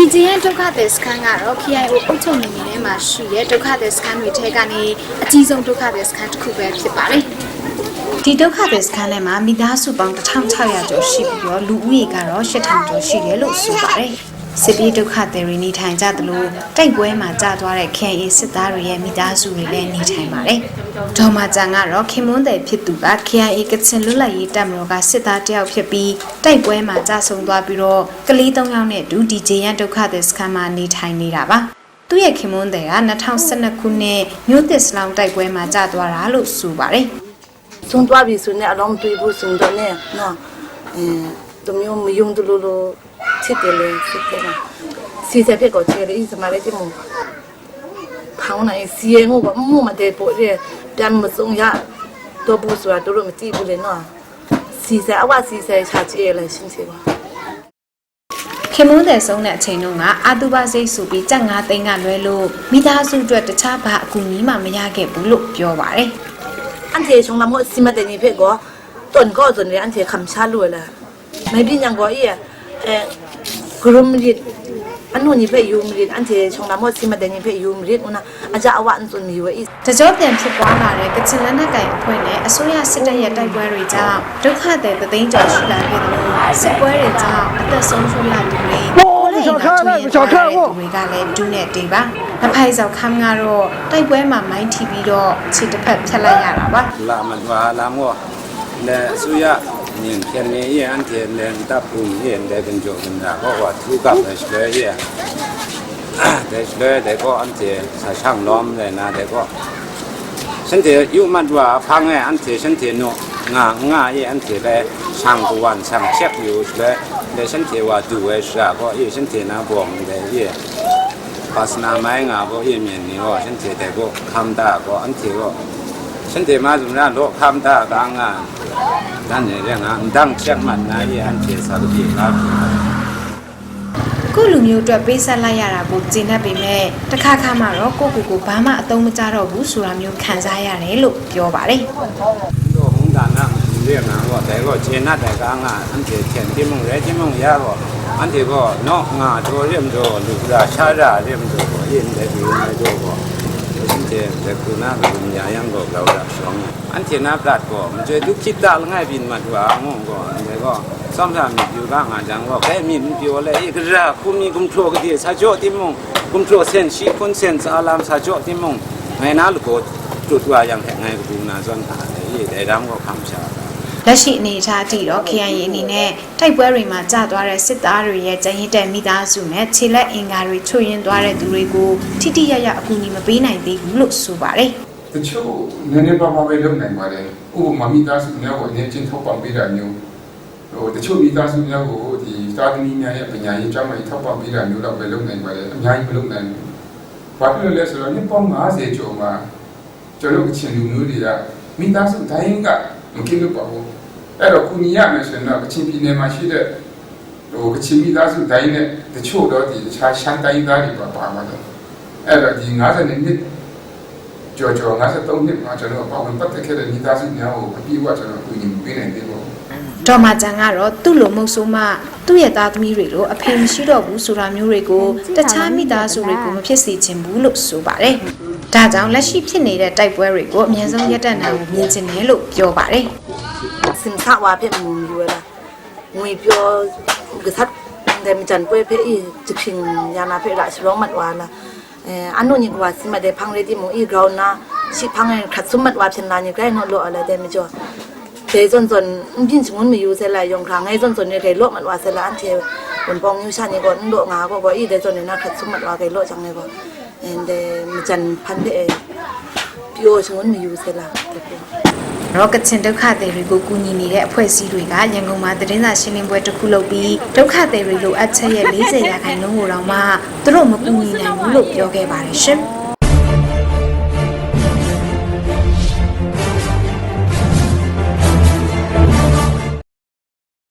ဒီဂျင်းရဲ့ဒုက္ခသည်စခန်းကတော့ KIO အုပ်ချုပ်နယ်မြေထဲမှာရှိတဲ့ဒုက္ခသည်စခန်းတွေထဲကနေအကြီးဆုံးဒုက္ခသည်စခန်းတစ်ခုပဲဖြစ်ပါတယ်ဒီဒုက္ခသည်စခန်းထဲမှာမိသားစုပေါင်း1600ကျော်ရှိပြီးတော့လူဦးရေကတော့8000ကျော်ရှိတယ်လို့ဆိုပါတယ် စစ်ပြေးဒုက္ခသည်တွေနေထိုင်ကြသလိုတိုက်ပွဲမှာကြာသွားတဲ့ KIA စစ်သားတွေရဲ့မိသားစုတွေလည်းနေထိုင်ပါတယ်။ဒေါ်မာကြံကတော့ခင်မွန်းတယ်ဖြစ်သူက KIA ကချင်လွတ်လပ်ရေးတပ်မတော်ကစစ်သားတယောက်ဖြစ်ပြီးတိုက်ပွဲမှာကြာဆုံးသွားပြီးတော့ကလေး၃ယောက်နဲ့အတူ DJ ရန်ဒုက္ခသည်စခန်းမှာနေထိုင်နေတာပါ။သူ့ရဲ့ခင်မွန်းတယ်က2012ခုနှစ်မြို့သစ်စလောင်တိုက်ပွဲမှာကြာသွားတာလို့ဆိုပါတယ်။ဆုံးသွားပြီဆိုရင်အလောင်းတွေ့ဖို့ဆိုတော့ねနော်အဲတမျိုးမယုံတလို့လို့ ချစ်တယ်လေချစ်တယ်လားစီစက်ဖက်ကိုချစ်တယ်စမလေးတိမဖောင်းနိုင်စီရင်ကိုဘာမှမတည့်ပို့ရဲပြန်မစုံရတော့ဘူးဆိုတာတို့မကြည့်ဘူးလေနော်စီစက်အဝစီစက်ချချစ်ရလဲရှင်းစီပါခင်မွန်းတယ်ဆုံးတဲ့အချိန်တုန်းကအာတုဘစိတ်ဆိုပြီးကြက်ငါးသိန်းကလွဲလို့မိသားစုအတွက်တခြားဘာအကူအညီမှမရခဲ့ဘူးလို့ပြောပါတယ်။အန်တီချုံလာမို့စီမတဲ့နေဖေကောတွန်ကောတွန်ရအန်တီခမ်ချာလွယ်လာ။မပြင်းညာကောအေး grumrit anu ni pe yumrit ante chong namo sima de ni pe yumrit una aja awan tun mi wa is တကြောပြန်ဖြစ်ပွားလာတဲ့ကချင်လက်နက်ကိုင်အဖွဲ့နဲ့အစိုးရစစ်တပ်ရဲ့တိုက်ပွဲတွေကြောင့်ဒုက္ခတွေတသိန်းကျော်ရှိလာခဲ့တယ်လို့စစ်ပွဲတွေကြောင့်အသက်ဆုံးရှုံးလာသူတွေိန်ကကျွေးထားတဲ့သူတွေကလည်းဒူးနဲ့တေးပါ။နှစ်ဖိုက်ဆောင်ခမ်းကတော့တိုက်ပွဲမှာမိုင်းထိပြီးတော့ခြေတစ်ဖက်ဖြတ်လိုက်ရတာပါ။လာမသွားလာမောလဲဆူရ 念天念夜，安天念大不念来跟着跟那个话土搞的出来也，的出来的个安天才唱啷的那的个，身体有蛮多胖哎，安天身体喏，牙牙也安天嘞，上不完上吃有出来，的身体话土的是啊个，也身体那黄的也。ปัสนาไม้งาก็เยี่ยมเย็นนี่ก็ฉันเทแต่ก็คำตาก็อันเทก็ฉันเทมาสุนทรโลกคำตากลางงาน อยู่เลยแต่ฉันเทียว่าดูไอ้สาก็เอฉันเทียนะบ่งได้เอ ပါစနာမိုင်းငါဘောရမြင်နေတော့ရှင်တေတဲ့ကိုခမ်တာကိုအန်တီကိုရှင်တေမှာဇုံရတော့ခမ်တာကငါတန်းနေရငါအန်တန်းချက်မှနာရီအန်တီစာလို့ပြေလာပြီ ကိုယ့်လူမျိုးအတွက်ပေးဆက်လိုက်ရတာကိုကျင်တတ်ပေမဲ့တစ်ခါခါမှတော့ကိုယ့်ကိုယ်ကိုဘာမှအသုံးမကျတော့ဘူးဆိုတာမျိုးခံစားရတယ်လို့ပြောပါတယ် တော့ဟွန်းဒါနာเรียกงานว่าแต่ก็เชนะแต่กางอ่ะอันเทียเทียนที่มึงแล้วที่มึงยาก็อันที่ก็นอกงาตัวเรียมตัวลูกราชาราเรียมตัวก็ยินได้ดีในตัวก็ฉันเทียแต่คือหน้าก็ те лекуна гумяянго гаура шом антина плат го мже ду кита лнgai bin ma du a ngo go ne go som sa mi ju ga nga jang go ke mi mi pyo le ik ra ku mi kum tho ge di sa jo ti mong kum tho sen shi kun sen sa lam sa jo ti mong ngai na lu go tu tu a yang ke ngai ku na zon ta ye dai ram go kham sha လက်ရှိအနေအထားအထိတော့ KIA အနေနဲ့တိုက်ပွဲတွေမှာကြာသွားတဲ့စစ်သားတွေရဲ့ကျန်ရစ်တဲ့မိသားစုနဲ့ခြေလက်အင်္ဂါတွေချွတ်ယွင်းသွားတဲ့သူတွေကိုထိထိရရအကူအညီမပေးနိုင်သေးဘူးလို့ဆိုပါတယ်တချို့နည်းနည်းပါးပါးပဲလုပ်နိုင်ပါတယ်ဥပမာမိသားစုများကိုအနေချင်းထောက်ပံ့ပေးတာမျိုးဟိုတချို့မိသားစုများကိုဒီတာသမီများရဲ့ပညာရေးကျောင်းမှာထောက်ပံ့ပေးတာမျိုးတော့ပဲလုပ်နိုင်ပါတယ်အများကြီးမလုပ်နိုင်ဘူးဘာဖြစ်လို့လဲဆိုတော့နှစ်ပေါင်း90ကျော်မှာကျွန်တော်တို့ချင်းလူမျိုးတွေကမိသားစုတိုင်းကမကင်းလို့ပါဘူး အဲ့တော့ကုညီရမယ်ဆိုရင်တော့ကချင်ပြည်နယ်မှာရှိတဲ့ဟိုကချင်မိသားစုတိုင်းနဲ့တချို့တော့ဒီတခြားရှမ်းတိုင်းသားတွေပါပါမှာတော့အဲ့တော့ဒီ90နှစ်ကြော်ကြော်53နှစ်မှာကျွန်တော်ပေါ့ဝင်ပတ်သက်ခဲ့တဲ့မိသားစုများကိုအပြည့်အဝကျွန်တော်ပြင်ပေးနိုင်သေးပါဘူးဒေါ်မာကျန်ကတော့သူ့လိုမဟုတ်ဆိုမှသူ့ရဲ့သားသမီးတွေလိုအဖေမရှိတော့ဘူးဆိုတာမျိုးတွေကိုတခြားမိသားစုတွေကိုမဖြစ်စေချင်ဘူးလို့ဆိုပါတယ်။ဒါကြောင့်လက်ရှိဖြစ်နေတဲ့တိုက်ပွဲတွေကိုအမြဲဆုံးရပ်တန့်နိုင်ဖို့မြင်ချင်တယ်လို့ပြောပါတယ် စင်စားဝါဖြစ်မှုမျိုးလားငွေပြောကစားတယ်မချန်ပွဲဖေးချခင်ညာနာဖေးလာစလုံးမတ်ဝါလားအဲအနုညကဝါစီမတဲ့ဖန်းလေးတိမူဤဂရောင်းနာရှိဖန်းခတ်ဆုမတ်ဝါဖြစ်လာညကဲနော်လောအလဲတဲ့မကျော်ဒေဇွန်ဇွန်ပြင်းချမွန်မယူဆလာယုံခါငယ်ဇွန်ဇွန်နေကေလောမတ်ဝါဆလာအန်တေဝန်ပေါင်းယူရှာနေကောလောငါကောကောဤဒေဇွန်နေနာခတ်ဆုမတ်ဝါကေလောချန်နေကောအန်ဒေမချန်ဖန်တဲ့ပြောချမွန်မယူဆလာ တဲ့။ရောကချင်ဒုက္ခသည်တွေကိုကူညီနေတဲ့အဖွဲ့အစည်းတွေကရန်ကုန်မှာသတင်းစာရှင်းလင်းပွဲတစ်ခုလုပ်ပြီးဒုက္ခသည်တွေလိုအပ်ချက်ရဲ့40ရာခိုင်နှုန်းကိုတော့မှသူတို့မကူညီနိုင်ဘူးလို့ပြောခဲ့ပါတယ်ရှင်။